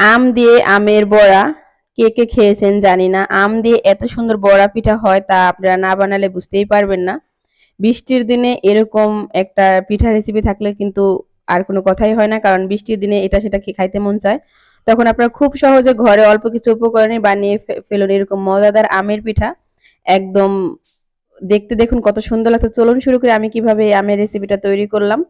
আম দিয়ে আমের বড়া কে কে খেয়েছেন জানি না। আম দিয়ে এত সুন্দর বড়া পিঠা হয় তা আপনারা না বানালে বুঝতেই পারবেন না। বৃষ্টির দিনে এরকম একটা পিঠা রেসিপি থাকলে কিন্তু আর কোনো কথাই হয় না, কারণ বৃষ্টির দিনে এটা সেটা খাইতে মন চায়। তখন আপনারা খুব সহজে ঘরে অল্প কিছু উপকরণে বানিয়ে ফেলুন এরকম মজাদার আমের পিঠা। একদম দেখতে দেখুন কত সুন্দর লাগছে। চলুন শুরু করে আমি কীভাবে আমের রেসিপিটা তৈরি করলাম।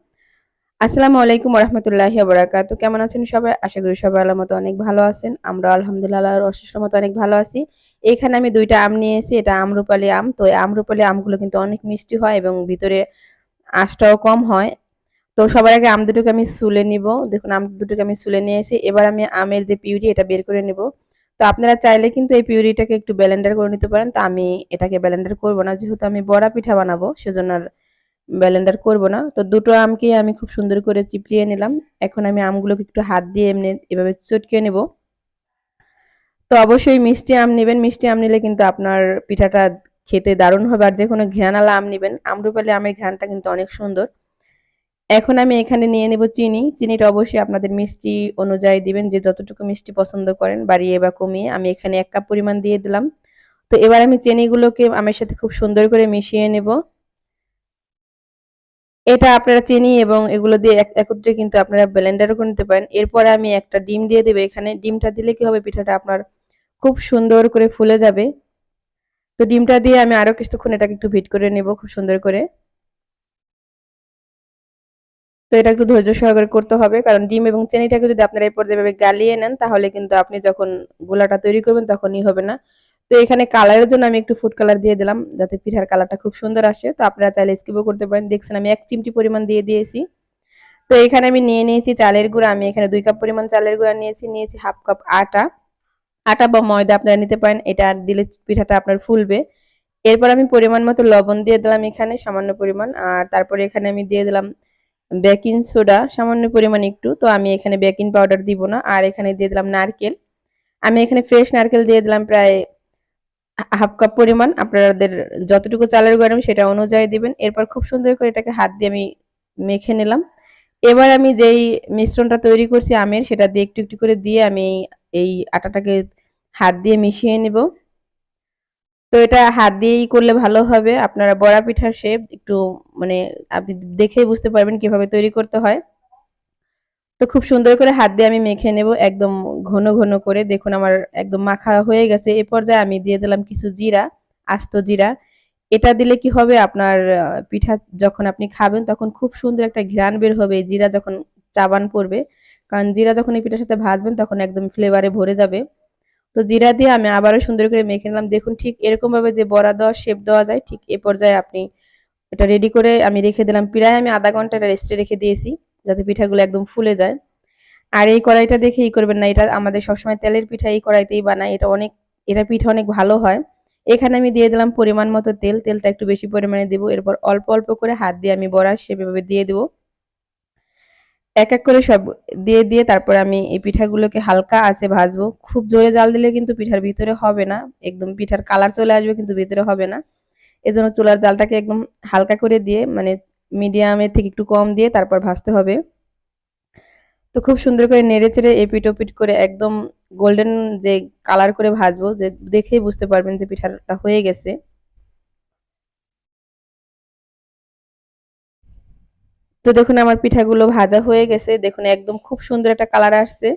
আসসালামু আলাইকুম রহমতুল্লাহি বারাকাতু কেমন আছেন সবাই? আশা করি সবাই আল্লাহ মতো অনেক ভালো আছেন। আমরা আলহামদুলিল্লাহ অশেষ মতো অনেক ভালো আছি। এখানে আমি দুইটা আম নিয়েছি এটা আমরুপালি আম। তো এই আমরুপালি আমগুলো কিন্তু অনেক মিষ্টি হয় এবং ভিতরে আঁশটাও কম হয়। তো সবার আগে আম দুটোকে আমি সুলে নিব। দেখুন, আম দুটোকে আমি সুলে নিয়েছি এবার আমি আমের যে পিউরি, এটা বের করে নিব। তো আপনারা চাইলে কিন্তু এই পিউরিটাকে একটু ব্লেন্ডার করে নিতে পারেন। তো আমি এটাকে ব্লেন্ডার করব না, যেহেতু আমি বড়া পিঠা বানাবো, সেজন্য আর ব্লেন্ডার করব না। তো দুটো আমকে আমি খুব সুন্দর করে চিপড়িয়ে নিলাম। এখন আমি আমগুলোকে একটু হাত দিয়ে এমনি এভাবে চটকে নেব। তো অবশ্যই মিষ্টি আম নেবেন। মিষ্টি আম নিলে কিন্তু আপনার পিঠাটা খেতে দারুণ হবে আর যে কোনো ঘ্রাণালা আম নেবেন। আমরুপালি আমের ঘ্রাণটা কিন্তু অনেক সুন্দর। এখন আমি এখানে নিয়ে নেব চিনি। চিনিটা অবশ্যই আপনাদের মিষ্টি অনুযায়ী দিবেন। যে যতটুকু মিষ্টি পছন্দ করেন, বাড়িয়ে বা কমিয়ে আমি এখানে এক কাপ পরিমাণ দিয়ে দিলাম। তো এবার আমি চিনিগুলোকে আমের সাথে খুব সুন্দর করে মিশিয়ে নেব। এটা আপনারা চিনি এবং এগুলো দিয়ে একত্রে কিন্তু আপনারা ব্লেন্ডারও করে নিতে পারেন। এরপরে আমি একটা ডিম দিয়ে দেবো। এখানে ডিমটা দিলে কি হবে? পিঠাটা আপনার খুব সুন্দর করে ফুলে যাবে। তো ডিমটা দিয়ে আমি আরও কিছুক্ষণ এটাকে একটু ভিট করে নেব খুব সুন্দর করে। তো এটা একটু ধৈর্য সহকারে করতে হবে, কারণ ডিম এবং চিনিটাকে যদি আপনারা এই পর্যায়ে গালিয়ে নেন, তাহলে কিন্তু আপনি যখন গোলাটা তৈরি করবেন, তখনই হবে না। তো এখানে কালারের জন্য আমি একটু ফুড কালার দিয়ে দিলাম, যাতে পিঠার কালারটা খুব সুন্দর আসে। তো আপনারা চাইলে স্কিপও করতে পারেন। দেখছেন আমি এক চিমটি পরিমাণ দিয়ে দিয়েছি। তো এখানে আমি নিয়ে নিয়েছি চালের গুঁড়া। আমি এখানে দুই কাপ পরিমাণ চালের গুঁড়া নিয়েছি নিয়েছি হাফ কাপ আটা। আটা বা ময়দা আপনারা নিতে পারেন, এটা দিলে পিঠাটা আপনার ফুলবে। এরপর আমি পরিমাণ মতো লবণ দিয়ে দিলাম এখানে, সামান্য পরিমাণ। আর তারপরে এখানে আমি দিয়ে দিলাম বেকিং সোডা সামান্য পরিমাণ একটু। তো আমি এখানে বেকিং পাউডার দিব না। আর এখানে দিয়ে দিলাম নারকেল। আমি এখানে ফ্রেশ নারকেল দিয়ে দিলাম প্রায় হাফ কাপ পরিমাণ আপনাদের যতটুকু চালের গরম সেটা অনুযায়ী দিবেন। এরপর খুব সুন্দর করে এটাকে হাত দিয়ে আমি মেখে নিলাম। এবার আমি যেই মিশ্রণটা তৈরি করছি আমের, সেটা দিয়ে একটু একটু করে দিয়ে আমি এই আটাটাকে হাত দিয়ে মিশিয়ে নেব। তো এটা হাত দিয়েই করলে ভালো হবে। আপনারা বড়া পিঠার শেপ একটু মানে আপনি দেখেই বুঝতে পারবেন কীভাবে তৈরি করতে হয়। তো খুব সুন্দর করে হাত দিয়ে আমি মেখে নেব, একদম ঘন ঘন করে। দেখুন আমার একদম মাখা হয়ে গেছে। এ পর্যায়ে আমি দিয়ে দিলাম কিছু জিরা, আস্ত জিরা। এটা দিলে কি হবে? আপনার পিঠা যখন আপনি খাবেন তখন খুব সুন্দর একটা ঘ্রাণ বের হবে। জিরা যখন চাবান পড়বে, কারণ জিরা যখন এই পিঠার সাথে ভাজবেন তখন একদম ফ্লেভারে ভরে যাবে। তো জিরা দিয়ে আমি আবারও সুন্দর করে মেখে নিলাম। দেখুন ঠিক এরকম ভাবে যে বড়া দেওয়া শেপ দেওয়া যায়, ঠিক এ পর্যায়ে আপনি এটা রেডি করে আমি রেখে দিলাম। প্রায় আমি আধা ঘণ্টা এটা রেস্টে রেখে দিয়েছি। যাতে পিঠাগুলো একদম ফুলে যায়। আর এই কড়াইটা দেখে ই করবেন না, এটা আমাদের সবসময় তেলের পিঠা এই কড়াইতেই বানাই, এটা অনেক, এটা পিঠা অনেক ভালো হয়। এখানে আমি দিয়ে দিলাম পরিমাণ মতো তেল, তেলটা একটু বেশি পরিমাণে দেবো, এরপর অল্প অল্প করে হাত দিয়ে আমি বড়ার সেভাবে দিয়ে দেবো। এক এক করে সব দিয়ে দিয়ে তারপর আমি এই পিঠাগুলোকে হালকা আছে ভাজবো। খুব জোরে জাল দিলে কিন্তু পিঠার ভিতরে হবে না, একদম পিঠার কালার চলে আসবে কিন্তু ভিতরে হবে না। এজন্য চুলার জালটাকে একদম হালকা করে দিয়ে মানে মিডিয়ামের থেকে একটু কম দিয়ে তারপর ভাজতে হবে। তো খুব সুন্দর করে নেড়ে চেড়ে এপিট ওপিট করে একদম গোল্ডেন যে কালার করে ভাজবো, যে দেখেই বুঝতে পারবেন যে পিঠাটা হয়ে গেছে। তো দেখুন আমার পিঠাগুলো ভাজা হয়ে গেছে। দেখুন একদম খুব সুন্দর একটা কালার আসছে।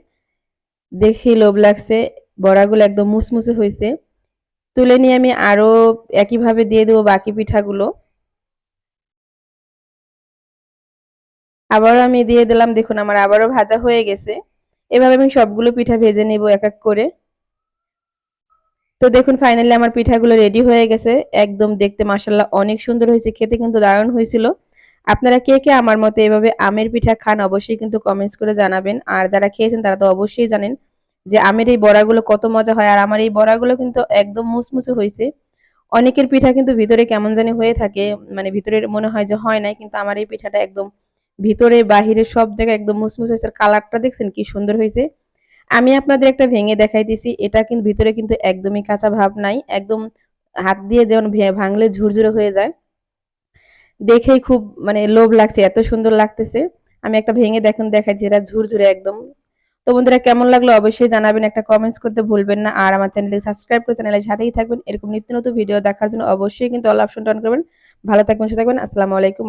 দেখে লোভ লাগছে, বড়াগুলো একদম মুসমুসে হয়েছে। তুলে নিয়ে আমি আরও একইভাবে দিয়ে দেবো বাকি পিঠাগুলো। আবারও আমি দিয়ে দিলাম, দেখুন আমার আবারও ভাজা হয়ে গেছে। এভাবে আমি সবগুলো পিঠা ভেজে নেব এক এক করে। তো দেখুন ফাইনালি আমার পিঠাগুলো রেডি হয়ে গেছে। একদম দেখতে মাসাল্লাহ অনেক সুন্দর হয়েছে, খেতে কিন্তু দারুণ হয়েছিল। আপনারা কে কে আমার মতে এভাবে আমের পিঠা খান অবশ্যই কিন্তু কমেন্টস করে জানাবেন। আর যারা খেয়েছেন তারা তো অবশ্যই জানেন যে আমের এই বড়াগুলো কত মজা হয়। আর আমার এই বড়াগুলো কিন্তু একদম মুসমুসে হয়েছে। অনেকের পিঠা কিন্তু ভিতরে কেমন জানি হয়ে থাকে মানে ভিতরে মনে হয় যে হয় নাই, কিন্তু আমার এই পিঠাটা একদম ভিতরে, বাহিরে সব জায়গায় একদম মুসমুস হয়েছে। কালারটা দেখছেন কি সুন্দর হয়েছে? আমি আপনাদের একটা ভেঙে দেখাইতেছি এটা কিন্তু ভিতরে কিন্তু একদমই কাঁচা ভাব নাই। একদম হাত দিয়ে যেমন ভাঙলে ঝুরঝুরে হয়ে যায়। দেখেই খুব মানে লোভ লাগছে, এত সুন্দর লাগতেছে। আমি একটা ভেঙে দেখুন দেখাচ্ছি এটা ঝুরঝুরে একদম। তো বন্ধুরা, কেমন লাগল অবশ্যই জানাবেন, একটা কমেন্টস করতে ভুলবেন না। আর আমার চ্যানেলকে সাবস্ক্রাইব করে চ্যানেলের সাথেই থাকবেন। এরকম নিত্য নতুন ভিডিও দেখার জন্য অবশ্যই কিন্তু অল অপশনটা অন করবেন। ভালো থাকবেন, সুস্থ থাকবেন। আসসালামু আলাইকুম।